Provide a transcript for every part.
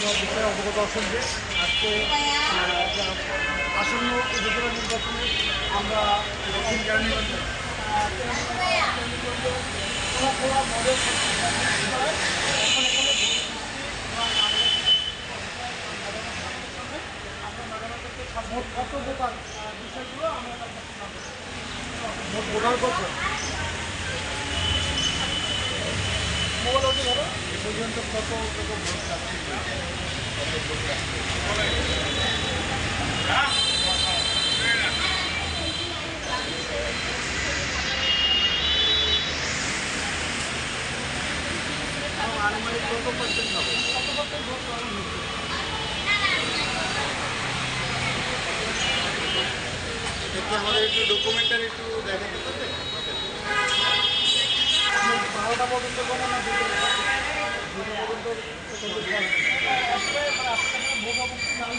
কোনো বিষয়ে অবগত আছেন যে আজকে আসন্ন উপজেলা নির্বাচনে আমরা ভোট কত ভোটার বিষয়গুলো আমরা। ভোট ভোটার কত মোবাইল হতে ধরো এ কত কত ভোট আমাদের একটু ডকুমেন্টারি একটু দেখাতে পারবে বারোটা পর্যন্ত কোনো না দুটো পর্যন্ত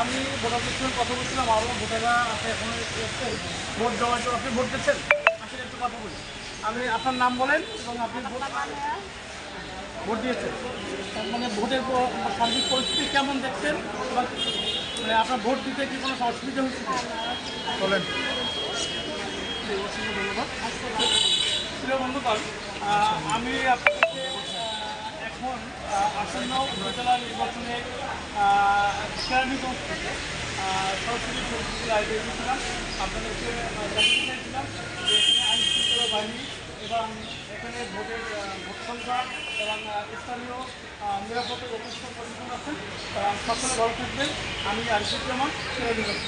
আমি ভোটারদের সঙ্গে কথা বলছিলাম আরও ভোটাররা আছে এখন ভোট দেওয়ার জন্য আপনি ভোট দিচ্ছেন আসলে একটু কথা বলি আমি আপনার নাম বলেন এবং আপনি ভোট দিয়েছেন মানে ভোটের সার্বিক পরিস্থিতি কেমন দেখছেন মানে আপনার ভোট দিতে কি কোনো অসুবিধা হচ্ছে বলেন ধন্যবাদ প্রিয় আমি আপনাদেরকে আহ, এখন আসন্ন উপজেলা নির্বাচনে কেরানীগঞ্জ থেকে সরাসরি পরিস্থিতি রায় দিয়ে আপনাদেরকে চাইছিলাম যে এখানে আইন শৃঙ্খলা বাহিনী এবং এখানে ভোটের ভোট সংখ্যা এবং স্থানীয় নিরাপত্তা যথেষ্ট পরিমাণ আছেন সকলে ভালো থাকবেন। আমি আরিফুজ্জামান। কেরানীগঞ্জ